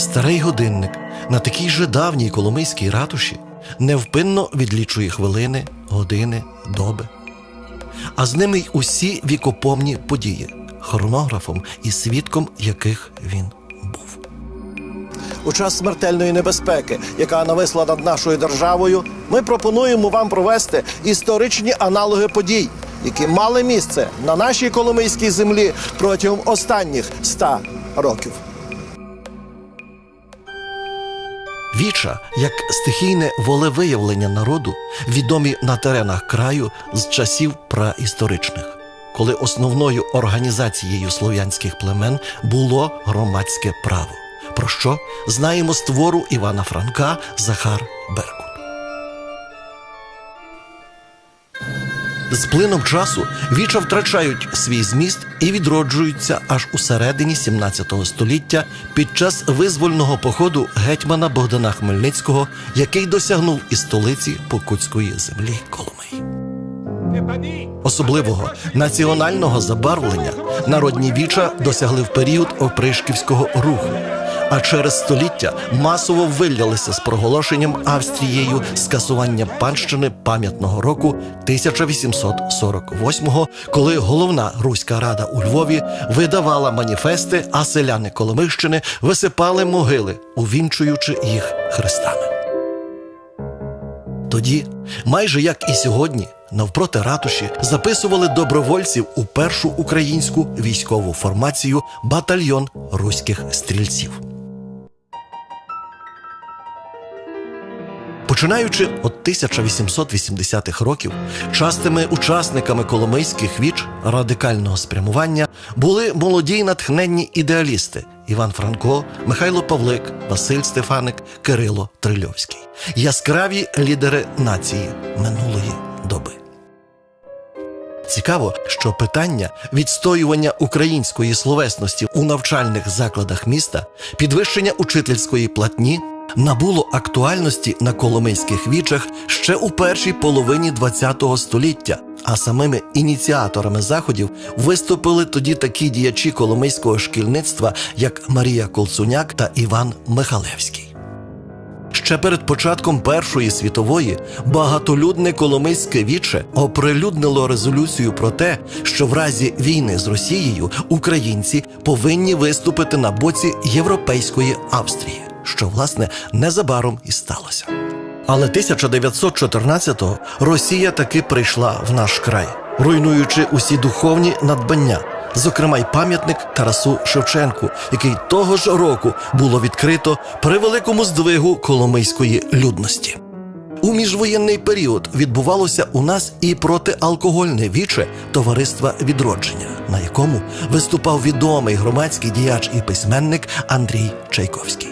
Старий годинник на такій же давній коломийській ратуші невпинно відлічує хвилини, години, доби. А з ними й усі вікопомні події, хронографом і свідком яких він був. У час смертельної небезпеки, яка нависла над нашою державою, ми пропонуємо вам провести історичні аналоги подій, які мали місце на нашій коломийській землі протягом останніх ста років. Віча, як стихійне волевиявлення народу, відомі на теренах краю з часів праісторичних, коли основною організацією слов'янських племен було громадське право, про що знаємо з твору Івана Франка Захар Беркут. З плином часу віча втрачають свій зміст і відроджуються аж у середині 17 століття під час визвольного походу гетьмана Богдана Хмельницького, який досягнув із столиці Покутської землі Коломиї. Особливого національного забарвлення народні віча досягли в період опришківського руху, а через століття масово вилялися з проголошенням Австрією скасування панщини пам'ятного року 1848-го, коли головна руська рада у Львові видавала маніфести, а селяни Коломищини висипали могили, увінчуючи їх хрестами. Тоді, майже як і сьогодні, навпроти ратуші записували добровольців у першу українську військову формацію батальйон руських стрільців. Починаючи від 1880-х років, частими учасниками коломийських віч радикального спрямування були молоді й натхненні ідеалісти Іван Франко, Михайло Павлик, Василь Стефаник, Кирило Трильовський, яскраві лідери нації минулої доби. Цікаво, що питання відстоювання української словесності у навчальних закладах міста, підвищення учительської платні набуло актуальності на коломийських вічах ще у першій половині ХХ століття. А самими ініціаторами заходів виступили тоді такі діячі коломийського шкільництва, як Марія Колцуняк та Іван Михалевський. Ще перед початком Першої світової багатолюдне Коломийське віче оприлюднило резолюцію про те, що в разі війни з Росією українці повинні виступити на боці Європейської Австрії, що власне незабаром і сталося. Але 1914-го Росія таки прийшла в наш край, руйнуючи усі духовні надбання, зокрема й пам'ятник Тарасу Шевченку, який того ж року було відкрито при великому здвигу коломийської людності. У міжвоєнний період відбувалося у нас і протиалкогольне віче товариства відродження, на якому виступав відомий громадський діяч і письменник Андрій Чайковський.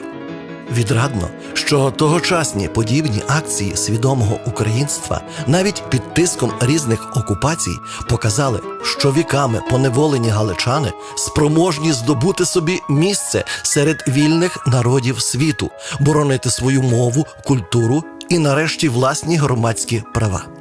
Відрадно, що тогочасні подібні акції свідомого українства навіть під тиском різних окупацій показали, що віками поневолені галичани спроможні здобути собі місце серед вільних народів світу, боронити свою мову, культуру і, нарешті, власні громадські права.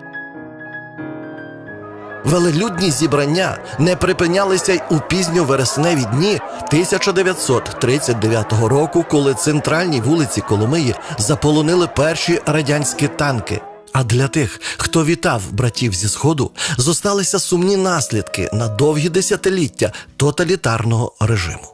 Велелюдні зібрання не припинялися й у пізньовересневі дні 1939 року, коли центральні вулиці Коломиї заполонили перші радянські танки. А для тих, хто вітав братів зі сходу, зосталися сумні наслідки на довгі десятиліття тоталітарного режиму.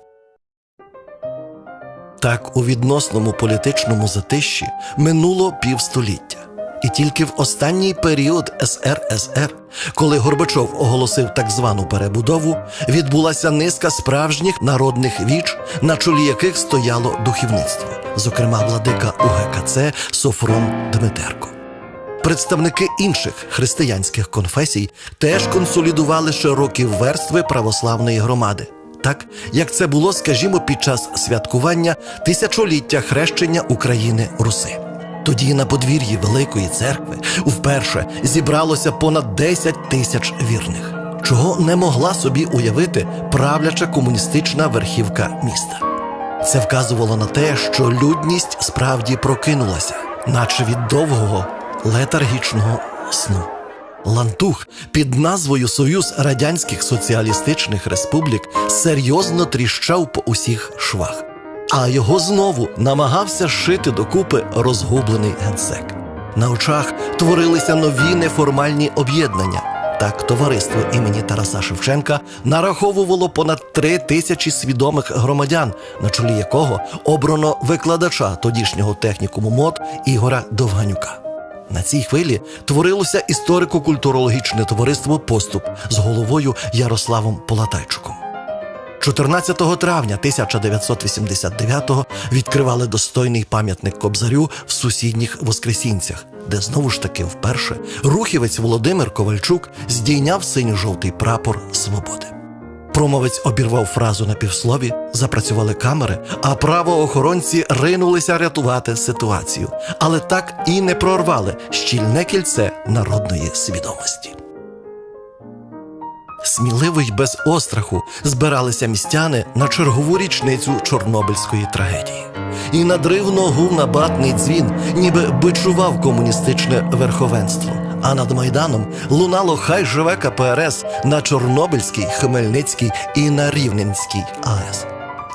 Так у відносному політичному затищі минуло півстоліття. І тільки в останній період СРСР, коли Горбачов оголосив так звану перебудову, відбулася низка справжніх народних віч, на чолі яких стояло духовництво, зокрема владика УГКЦ Софрон Дмитерко. Представники інших християнських конфесій теж консолідували широкі верстви православної громади, так як це було, скажімо, під час святкування тисячоліття хрещення України Руси. Тоді на подвір'ї Великої церкви вперше зібралося понад 10 тисяч вірних, чого не могла собі уявити правляча комуністична верхівка міста. Це вказувало на те, що людність справді прокинулася, наче від довгого летаргічного сну. Лантух під назвою Союз Радянських Соціалістичних Республік серйозно тріщав по усіх швах. А його знову намагався шити докупи розгублений генсек. На очах творилися нові неформальні об'єднання. Так, товариство імені Тараса Шевченка нараховувало понад три тисячі свідомих громадян, на чолі якого обрано викладача тодішнього технікуму МОД Ігора Довганюка. На цій хвилі творилося історико-культурологічне товариство Поступ з головою Ярославом Полатайчуком. 14 травня 1989-го відкривали достойний пам'ятник Кобзарю в сусідніх Воскресінцях, де знову ж таки вперше рухівець Володимир Ковальчук здійняв синьо-жовтий прапор свободи. Промовець обірвав фразу на півслові, запрацювали камери, а правоохоронці ринулися рятувати ситуацію, але так і не прорвали щільне кільце народної свідомості. Сміливо й без остраху збиралися містяни на чергову річницю Чорнобильської трагедії. І надривно гув набатний дзвін, ніби бичував комуністичне верховенство. А над майданом лунало хай живе КПРС на Чорнобильській, Хмельницькій і на Рівненській АЕС.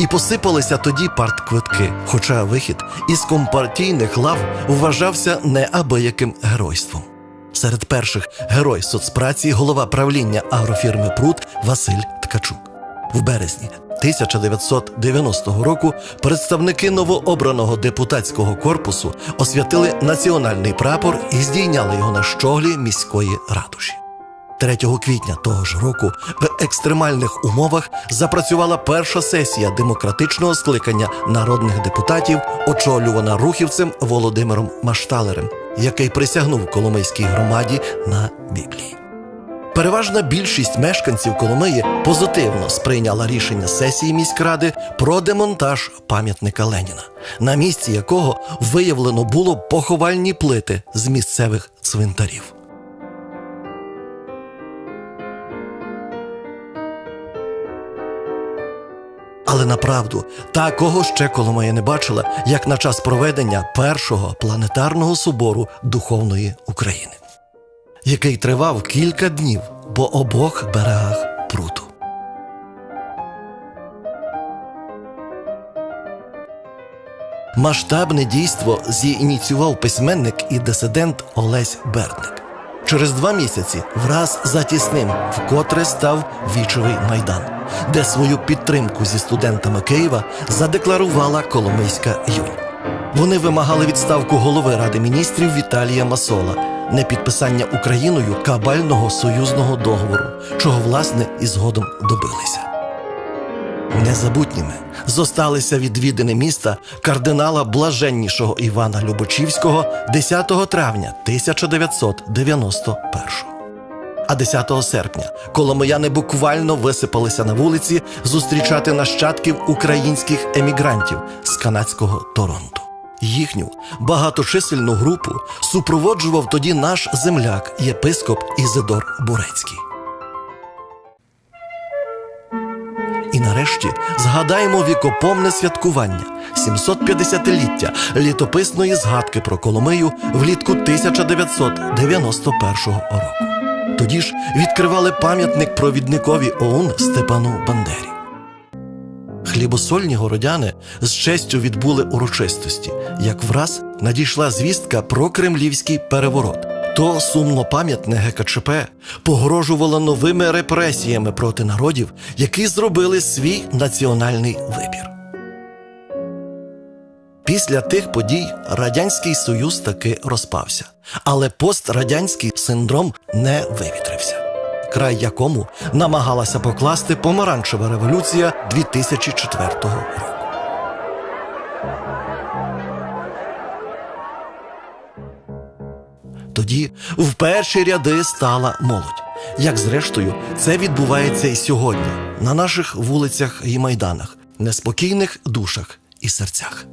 І посипалися тоді партквитки, хоча вихід із компартійних лав вважався неабияким геройством. Серед перших герой соцпраці голова правління агрофірми Пруд Василь Ткачук. В березні 1990 року представники новообраного депутатського корпусу освятили національний прапор і здійняли його на щоглі міської ратуші. 3 квітня того ж року в екстремальних умовах запрацювала перша сесія демократичного скликання народних депутатів, очолювана рухівцем Володимиром Машталерем, який присягнув Коломийській громаді на Біблії. Переважна більшість мешканців Коломиї позитивно сприйняла рішення сесії міськради про демонтаж пам'ятника Леніна, на місці якого виявлено було поховальні плити з місцевих цвинтарів. Але направду такого ще Коломия не бачила, як на час проведення першого планетарного собору духовної України, який тривав кілька днів по обох берегах пруту. Масштабне дійство зініціював письменник і дисидент Олесь Бердник. Через два місяці враз за тісним вкотре став вічовий майдан, де свою підтримку зі студентами Києва задекларувала Коломийська юнь. Вони вимагали відставку голови Ради міністрів Віталія Масола, непідписання Україною кабального союзного договору, чого власне і згодом добилися. Незабутніми зосталися відвідини міста кардинала блаженнішого Івана Любочівського 10 травня 1991 А 10 серпня коломияни буквально висипалися на вулиці зустрічати нащадків українських емігрантів з канадського Торонто. Їхню багаточисельну групу супроводжував тоді наш земляк, єпископ Ізидор Бурецький. І нарешті згадаємо вікопомне святкування 750-ліття літописної згадки про Коломию влітку 1991 року. Тоді ж відкривали пам'ятник провідникові ОУН Степану Бандері. Хлібосольні городяни з честю відбули урочистості, як враз надійшла звістка про кремлівський переворот. То сумно пам'ятне ГКЧП погрожувало новими репресіями проти народів, які зробили свій національний вибір. Після тих подій Радянський Союз таки розпався, але пострадянський синдром не вивітрився, край якому намагалася покласти помаранчева революція 2004 року. Тоді в перші ряди стала молодь. Як зрештою, це відбувається і сьогодні на наших вулицях і майданах, неспокійних душах і серцях.